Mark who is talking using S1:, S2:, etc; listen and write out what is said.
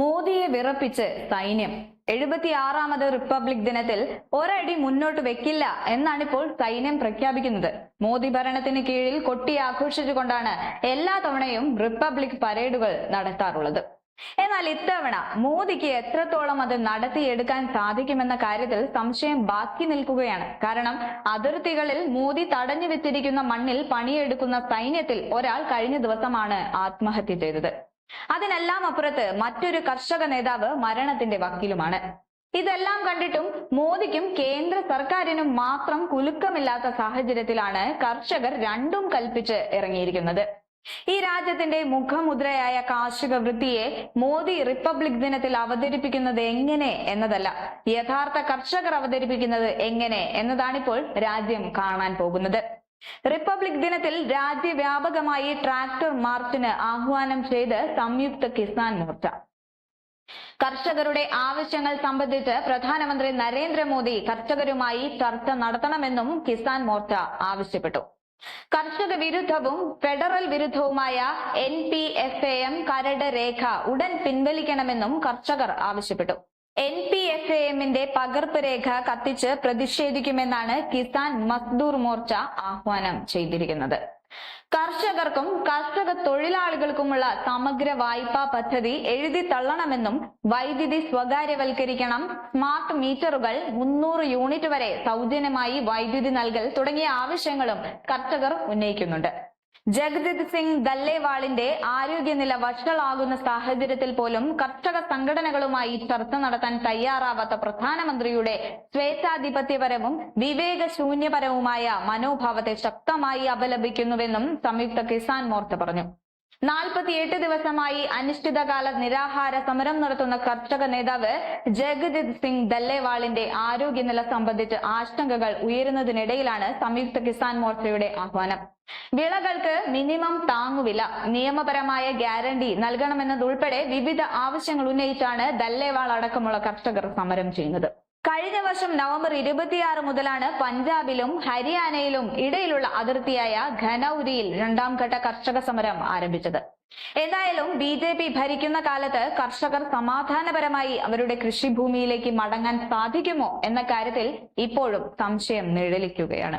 S1: മോദിയെ വിറപ്പിച്ച് സൈന്യം. എഴുപത്തിയാറാമത് റിപ്പബ്ലിക് ദിനത്തിൽ ഒരടി മുന്നോട്ട് വെക്കില്ല എന്നാണ് ഇപ്പോൾ സൈന്യം പ്രഖ്യാപിക്കുന്നത്. മോദി ഭരണത്തിന് കീഴിൽ കൊട്ടി ആഘോഷിച്ചുകൊണ്ടാണ് എല്ലാ തവണയും റിപ്പബ്ലിക് പരേഡുകൾ നടത്താറുള്ളത്. എന്നാൽ ഇത്തവണ മോദിക്ക് എത്രത്തോളം അത് നടത്തിയെടുക്കാൻ സാധിക്കുമെന്ന കാര്യത്തിൽ സംശയം ബാക്കി നിൽക്കുകയാണ്. കാരണം അതിർത്തികളിൽ മോദി തടഞ്ഞു വെച്ചിരിക്കുന്ന മണ്ണിൽ പണിയെടുക്കുന്ന സൈന്യത്തിൽ ഒരാൾ കഴിഞ്ഞ ദിവസമാണ് ആത്മഹത്യ ചെയ്തത്. അതിനെല്ലാം അപ്പുറത്ത് മറ്റൊരു കർഷക നേതാവ് മരണത്തിന്റെ വക്കീലുമാണ്. ഇതെല്ലാം കണ്ടിട്ടും മോദിക്കും കേന്ദ്ര സർക്കാരിനും മാത്രം കുലുക്കമില്ലാത്ത സാഹചര്യത്തിലാണ് കർഷകർ രണ്ടും കൽപ്പിച്ച് ഇറങ്ങിയിരിക്കുന്നത്. ഈ രാജ്യത്തിന്റെ മുഖമുദ്രയായ കാർഷിക വൃത്തിയെ മോദി റിപ്പബ്ലിക് ദിനത്തിൽ അവതരിപ്പിക്കുന്നത് എങ്ങനെ എന്നതല്ല യഥാർത്ഥ കർഷകർ അവതരിപ്പിക്കുന്നത് എങ്ങനെ എന്നതാണിപ്പോൾ രാജ്യം കാണാൻ പോകുന്നത്. റിപ്പബ്ലിക് ദിനത്തിൽ രാജ്യവ്യാപകമായി ട്രാക്ടർ മാർച്ചിന് ആഹ്വാനം ചെയ്ത് സംയുക്ത കിസാൻ മോർച്ച. കർഷകരുടെ ആവശ്യങ്ങൾ സംബന്ധിച്ച് പ്രധാനമന്ത്രി നരേന്ദ്രമോദി കർഷകരുമായി ചർച്ച നടത്തണമെന്നും കിസാൻ മോർച്ച ആവശ്യപ്പെട്ടു. കർഷക വിരുദ്ധവും federal വിരുദ്ധവുമായ N P F A M കരട് രേഖ ഉടൻ പിൻവലിക്കണമെന്നും കർഷകർ ആവശ്യപ്പെട്ടു. എൻ പി എഫ് എമ്മിന്റെ പകർപ്പ് രേഖ കത്തിച്ച് പ്രതിഷേധിക്കുമെന്നാണ് കിസാൻ മസ്ദൂർ മോർച്ച ആഹ്വാനം ചെയ്തിരിക്കുന്നത്. കർഷകർക്കും കർഷക തൊഴിലാളികൾക്കുമുള്ള സമഗ്ര വായ്പാ പദ്ധതി എഴുതി തള്ളണമെന്നും വൈദ്യുതി സ്വകാര്യവൽക്കരിക്കണം സ്മാർട്ട് മീറ്ററുകൾ മുന്നൂറ് യൂണിറ്റ് വരെ സൗജന്യമായി വൈദ്യുതി നൽകൽ തുടങ്ങിയ ആവശ്യങ്ങളും കർഷകർ ഉന്നയിക്കുന്നുണ്ട്. ജഗജിത് സിംഗ് ദല്ലേവാളിന്റെ ആരോഗ്യനില വഷളാകുന്ന സാഹചര്യത്തിൽ പോലും കർഷക സംഘടനകളുമായി ചർച്ച നടത്താൻ തയ്യാറാവാത്ത പ്രധാനമന്ത്രിയുടെ സ്വേച്ഛാധിപത്യപരവും വിവേകശൂന്യപരവുമായ മനോഭാവത്തെ ശക്തമായി അപലപിക്കുന്നുവെന്നും സംയുക്ത കിസാൻ മോർച്ച പറഞ്ഞു. നാൽപ്പത്തിയെട്ട് ദിവസമായി അനിശ്ചിതകാല നിരാഹാര സമരം നടത്തുന്ന കർഷക നേതാവ് ജഗജിത് സിംഗ് ദല്ലേവാളിന്റെ ആരോഗ്യനില സംബന്ധിച്ച് ആശങ്കകൾ ഉയരുന്നതിനിടയിലാണ് സംയുക്ത കിസാൻ മോർച്ചയുടെ ആഹ്വാനം. വിളകൾക്ക് മിനിമം താങ്ങുവില നിയമപരമായ ഗ്യാരണ്ടി നൽകണമെന്നതുൾപ്പെടെ വിവിധ ആവശ്യങ്ങൾ ഉന്നയിച്ചാണ് ദല്ലേവാൾ അടക്കമുള്ള കർഷകർ സമരം ചെയ്യുന്നത്. കഴിഞ്ഞ വർഷം നവംബർ ഇരുപത്തിയാറ് മുതലാണ് പഞ്ചാബിലും ഹരിയാനയിലും ഇടയിലുള്ള അതിർത്തിയായ ഘനൌരിയിൽ രണ്ടാം ഘട്ട കർഷക സമരം ആരംഭിച്ചത്. എന്തായാലും ബി ജെ പി ഭരിക്കുന്ന കാലത്ത് കർഷകർ സമാധാനപരമായി അവരുടെ കൃഷിഭൂമിയിലേക്ക് മടങ്ങാൻ സാധിക്കുമോ എന്ന കാര്യത്തിൽ ഇപ്പോഴും സംശയം നിഴലിക്കുകയാണ്.